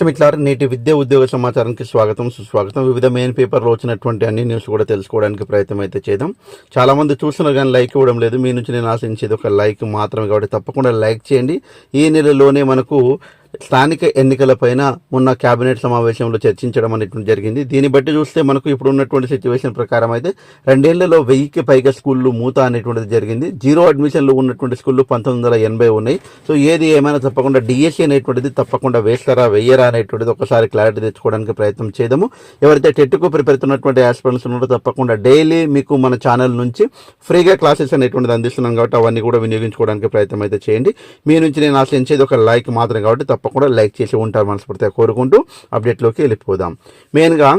నమస్తే మిట్లారు నేటి విద్యా ఉద్యోగ సమాచారానికి స్వాగతం సుస్వాగతం. వివిధ మెయిన్ పేపర్లో వచ్చినటువంటి అన్ని న్యూస్ కూడా తెలుసుకోవడానికి ప్రయత్నం అయితే చేద్దాం. చాలామంది చూస్తున్నారు కానీ లైక్ ఇవ్వడం లేదు. మీ నుంచి నేను ఆశించేది ఒక లైక్ మాత్రమే. కాబట్టి తప్పకుండా లైక్ చేయండి. ఈ నెలలోనే మనకు స్థానిక ఎన్నికలపైన మొన్న కేబినెట్ సమావేశంలో చర్చించడం అనేటువంటి జరిగింది. దీన్ని బట్టి చూస్తే మనకు ఇప్పుడు ఉన్నటువంటి సిచ్యువేషన్ ప్రకారం అయితే రెండేళ్ళలో వెయ్యికి పైగా స్కూళ్ళు మూత అనేటువంటిది జరిగింది. జీరో అడ్మిషన్లు ఉన్నటువంటి స్కూళ్ళు పంతొమ్మిది వందల ఎనభై ఉన్నాయి. సో ఏది ఏమైనా తప్పకుండా డిఎస్సి అనేటువంటిది తప్పకుండా వేస్తారా వెయ్యరా అనేటువంటిది ఒకసారి క్లారిటీ తెచ్చుకోవడానికి ప్రయత్నం చేద్దాము. ఎవరైతే టెట్కు ప్రిపేర్ అవుతున్నటువంటి ఆస్పిరెంట్స్ ఉన్నారో తప్పకుండా డైలీ మీకు మన ఛానల్ నుంచి ఫ్రీగా క్లాసెస్ అనేటువంటిది అందిస్తున్నాం కాబట్టి అవన్నీ కూడా వినియోగించుకోవడానికి ప్రయత్నం అయితే చేయండి. మీ నుంచి నేను ఆశించేది ఒక లైక్ మాత్రం కాబట్టి తప్పకుండా లైక్ చేసి ఉంటారు మనస్ఫూర్తిగా కోరుకుంటూ అప్డేట్లోకి వెళ్ళిపోదాం. మెయిన్గా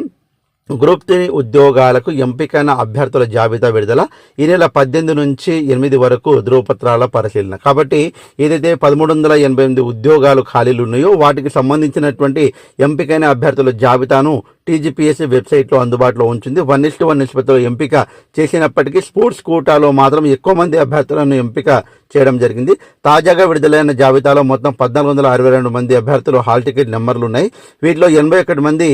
గ్రూప్ త్రీ ఉద్యోగాలకు ఎంపికైన అభ్యర్థుల జాబితా విడుదల ఈ నెల పద్దెనిమిది నుంచి ఎనిమిది వరకు ధృవపత్రాల పరిశీలన. కాబట్టి ఏదైతే పదమూడు వందల ఎనభై ఎనిమిది ఉద్యోగాలు ఖాళీలు ఉన్నాయో వాటికి సంబంధించినటువంటి ఎంపికైన అభ్యర్థుల జాబితాను టీజీపీఎస్సీ వెబ్సైట్లో అందుబాటులో ఉంచింది. వన్ ఇస్ట్ వన్ నిష్పత్తిలో ఎంపిక చేసినప్పటికీ స్పోర్ట్స్ కోటాలో మాత్రం ఎక్కువ మంది అభ్యర్థులను ఎంపిక చేయడం జరిగింది. తాజాగా విడుదలైన జాబితాలో మొత్తం పద్నాలుగు వందల అరవై రెండు మంది అభ్యర్థులు హాల్ టికెట్ నెంబర్లు ఉన్నాయి. వీటిలో ఎనభై ఒకటి మంది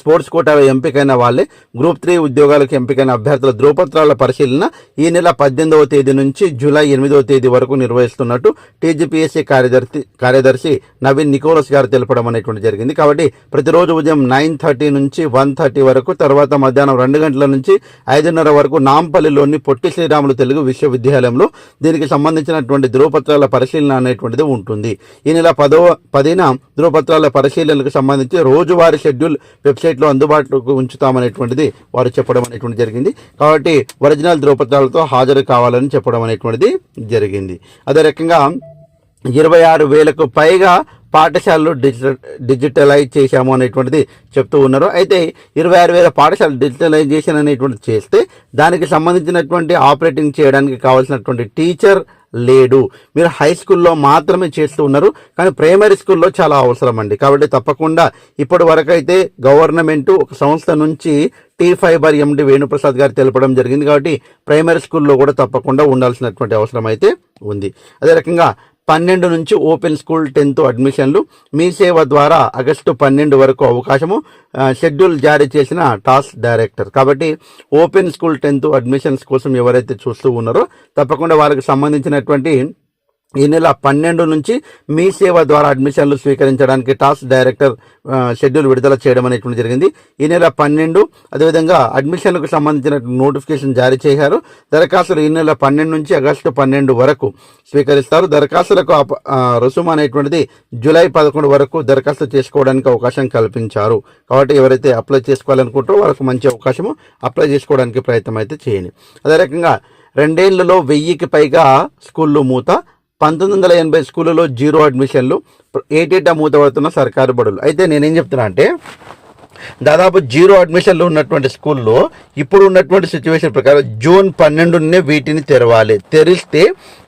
స్పోర్ట్స్ కోటాలో ఎంపికైన వాళ్ళే. గ్రూప్ త్రీ ఉద్యోగాలకు ఎంపికైన అభ్యర్థుల ధృవపత్రాల పరిశీలన ఈ నెల పద్దెనిమిదవ తేదీ నుంచి జూలై ఎనిమిదవ తేదీ వరకు నిర్వహిస్తున్నట్టు టీజీపీఎస్సీ కార్యదర్శి కార్యదర్శి నవీన్ నికోలస్ గారు తెలపడం అనేటువంటి జరిగింది. కాబట్టి ప్రతిరోజు ఉదయం నైన్ థర్టీ నుంచి వన్ థర్టీ వరకు తర్వాత మధ్యాహ్నం రెండు గంటల నుంచి ఐదున్నర వరకు నాంపల్లిలోని పొట్టి శ్రీరాములు తెలుగు విశ్వవిద్యాలయంలో దీనికి సంబంధించినటువంటి ధృవపత్రాల పరిశీలన అనేటువంటిది ఉంటుంది. ఈ నెల పదవ పదిన ధ్రువపత్రాల పరిశీలనకు సంబంధించి రోజువారీ షెడ్యూల్ వెబ్సైట్లో అందుబాటులోకి ఉంచుతామనేటువంటిది వారు చెప్పడం అనేటువంటి జరిగింది. కాబట్టి ఒరిజినల్ ధృవపత్రాలతో హాజరు కావాలని చెప్పడం అనేటువంటిది జరిగింది. అదే రకంగా ఇరవై ఆరు వేలకు పైగా పాఠశాలలు డిజిటల్ డిజిటలైజ్ చేశాము అనేటువంటిది చెప్తూ ఉన్నారు. అయితే ఇరవై ఆరు వేల పాఠశాల డిజిటలైజేషన్ అనేటువంటిది చేస్తే దానికి సంబంధించినటువంటి ఆపరేటింగ్ చేయడానికి కావాల్సినటువంటి టీచర్ లేడు. మీరు హై స్కూల్లో మాత్రమే చేస్తూ ఉన్నారు కానీ ప్రైమరీ స్కూల్లో చాలా అవసరం అండి. కాబట్టి తప్పకుండా ఇప్పటి వరకు అయితే గవర్నమెంట్ ఒక సంస్థ నుంచి టీ ఫైబర్ ఎండి వేణుప్రసాద్ గారు తెలపడం జరిగింది. కాబట్టి ప్రైమరీ స్కూల్లో కూడా తప్పకుండా ఉండాల్సినటువంటి అవసరం అయితే ఉంది. అదే రకంగా పన్నెండు నుంచి ఓపెన్ స్కూల్ టెన్త్ అడ్మిషన్లు. మీ సేవ ద్వారా ఆగస్టు పన్నెండు వరకు అవకాశము షెడ్యూల్ జారీ చేసిన టాస్క్ డైరెక్టర్. కాబట్టి ఓపెన్ స్కూల్ టెన్త్ అడ్మిషన్స్ కోసం ఎవరైతే చూస్తూ ఉన్నారో తప్పకుండా వారికి సంబంధించినటువంటి ఈ నెల పన్నెండు నుంచి మీ సేవ ద్వారా అడ్మిషన్లు స్వీకరించడానికి టాస్క్ డైరెక్టర్ షెడ్యూల్ విడుదల చేయడం అనేటువంటి జరిగింది. ఈ నెల పన్నెండు అదేవిధంగా అడ్మిషన్లకు సంబంధించిన నోటిఫికేషన్ జారీ చేశారు. దరఖాస్తులు ఈ నెల పన్నెండు నుంచి ఆగస్టు పన్నెండు వరకు స్వీకరిస్తారు. దరఖాస్తులకు రుసుము అనేటువంటిది జూలై పదకొండు వరకు దరఖాస్తు చేసుకోవడానికి అవకాశం కల్పించారు. కాబట్టి ఎవరైతే అప్లై చేసుకోవాలనుకుంటారో వాళ్ళకు మంచి అవకాశము అప్లై చేసుకోవడానికి ప్రయత్నం అయితే చేయండి. అదే రకంగా రెండేళ్ళలో వెయ్యికి పైగా స్కూళ్ళు మూత పంతొమ్మిది వందల ఎనభై స్కూళ్ళలో జీరో అడ్మిషన్లు ఏటేటా మూతపడుతున్న సర్కారు బడులు. అయితే నేనేం చెప్తున్నా అంటే దాదాపు జీరో అడ్మిషన్లు ఉన్నటువంటి స్కూల్లో ఇప్పుడు ఉన్నటువంటి సిచ్యువేషన్ ప్రకారం జూన్ పన్నెండునే వీటిని తెరవాలి. తెరిస్తే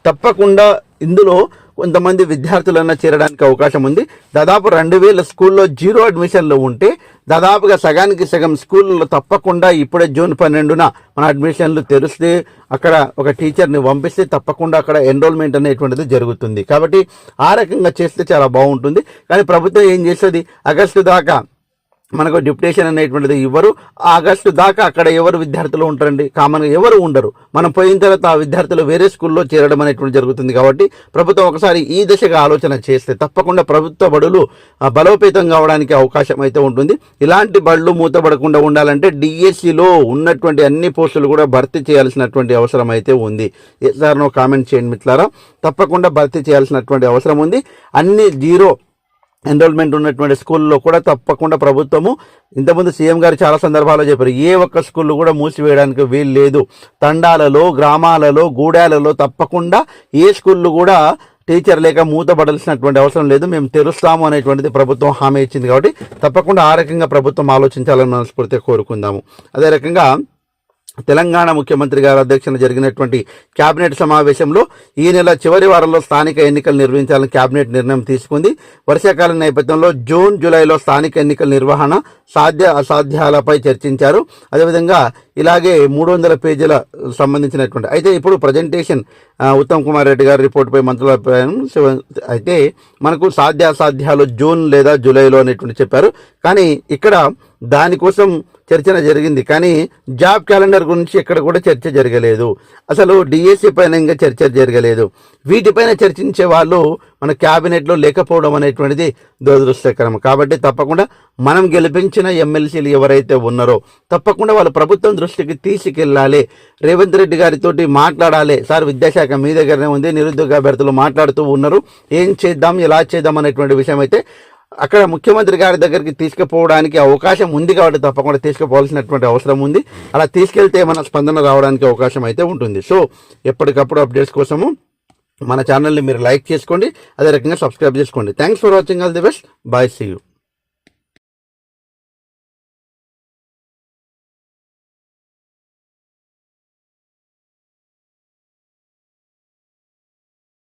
తప్పకుండా ఇందులో కొంతమంది విద్యార్థులన్నా చేరడానికి అవకాశం ఉంది. దాదాపు రెండు వేల స్కూల్లో జీరో అడ్మిషన్లు ఉంటే దాదాపుగా సగానికి సగం స్కూల్లో తప్పకుండా ఇప్పుడే జూన్ పన్నెండున మన అడ్మిషన్లు తెరిస్తే అక్కడ ఒక టీచర్ని పంపిస్తే తప్పకుండా అక్కడ ఎన్రోల్మెంట్ అనేటువంటిది జరుగుతుంది. కాబట్టి ఆ రకంగా చేస్తే చాలా బాగుంటుంది. కానీ ప్రభుత్వం ఏం చేస్తుంది? ఆగస్టు దాకా మనకు డిప్యుటేషన్ అనేటువంటిది ఇవ్వరు ఆగస్టు దాకా అక్కడ ఎవరు విద్యార్థులు ఉంటారండి? కామన్గా ఎవరు ఉండరు. మనం పోయిన తర్వాత ఆ విద్యార్థులు వేరే స్కూల్లో చేరడం అనేటువంటి జరుగుతుంది కాబట్టి ప్రభుత్వం ఒకసారి ఈ దిశగా ఆలోచన చేస్తే తప్పకుండా ప్రభుత్వ బడులు బలోపేతం కావడానికి అవకాశం అయితే ఉంటుంది. ఇలాంటి బడులు మూతపడకుండా ఉండాలంటే డిఎస్సిలో ఉన్నటువంటి అన్ని పోస్టులు కూడా భర్తీ చేయాల్సినటువంటి అవసరం అయితే ఉంది. సార్ నో కామెంట్ చేయండి మిత్రులారా. తప్పకుండా భర్తీ చేయాల్సినటువంటి అవసరం ఉంది. అన్ని జీరో ఎన్రోల్మెంట్ ఉన్నటువంటి స్కూల్లో కూడా తప్పకుండా ప్రభుత్వము ఇంతకుముందు సీఎం గారు చాలా సందర్భాల్లో చెప్పారు ఏ ఒక్క స్కూల్ కూడా మూసివేయడానికి వీలు లేదు. తండాలలో గ్రామాలలో గూడాలలో తప్పకుండా ఏ స్కూళ్ళు కూడా టీచర్ లేక మూతపడాల్సినటువంటి అవసరం లేదు. మేము తెరుస్తాము అనేటువంటిది ప్రభుత్వం హామీ ఇచ్చింది కాబట్టి తప్పకుండా ఆ రకంగా ప్రభుత్వం ఆలోచించాలని మనస్ఫూర్తిగా కోరుకుందాము. అదే రకంగా తెలంగాణ ముఖ్యమంత్రి గారి అధ్యక్షన జరిగినటువంటి కేబినెట్ సమావేశంలో ఈ నెల చివరి వారంలో స్థానిక ఎన్నికలు నిర్వహించాలని కేబినెట్ నిర్ణయం తీసుకుంది. వర్షాకాలం నేపథ్యంలో జూన్ జూలైలో స్థానిక ఎన్నికల నిర్వహణ సాధ్య అసాధ్యాలపై చర్చించారు. అదేవిధంగా ఇలాగే మూడు వందల పేజీల సంబంధించినటువంటి అయితే ఇప్పుడు ప్రజెంటేషన్ ఉత్తమ్ కుమార్ రెడ్డి గారి రిపోర్ట్పై మంత్రుల అయితే మనకు సాధ్య అసాధ్యాలు జూన్ లేదా జూలైలో అనేటువంటి చెప్పారు. కానీ ఇక్కడ దానికోసం చర్చన జరిగింది. కానీ జాబ్ క్యాలెండర్ గురించి ఇక్కడ కూడా చర్చ జరగలేదు. అసలు డిఎస్సి పైన ఇంకా చర్చ జరగలేదు. వీటిపైన చర్చించే వాళ్ళు మన క్యాబినెట్లో లేకపోవడం అనేటువంటిది దురదృష్టకరం. కాబట్టి తప్పకుండా మనం గెలిపించిన ఎమ్మెల్సీలు ఎవరైతే ఉన్నారో తప్పకుండా వాళ్ళు ప్రభుత్వం దృష్టికి తీసుకెళ్ళాలి. రేవంత్ రెడ్డి గారితో మాట్లాడాలి. సార్ విద్యాశాఖ మీ దగ్గరనే ఉంది నిరుద్యోగ అభ్యర్థులు మాట్లాడుతూ ఉన్నారు. ఏం చేద్దాం ఎలా చేద్దాం అనేటువంటి విషయం అయితే అక్కడ ముఖ్యమంత్రి గారి దగ్గరికి తీసుకుపోవడానికి అవకాశం ఉంది కాబట్టి తప్పకుండా తీసుకుపోవాల్సినటువంటి అవసరం ఉంది. అలా తీసుకెళ్తే ఏమైనా స్పందన రావడానికి అవకాశం అయితే ఉంటుంది. సో ఎప్పటికప్పుడు అప్డేట్స్ కోసము మన ఛానల్ని మీరు లైక్ చేసుకోండి అదే రకంగా సబ్స్క్రైబ్ చేసుకోండి. Thanks for watching all the best bye see you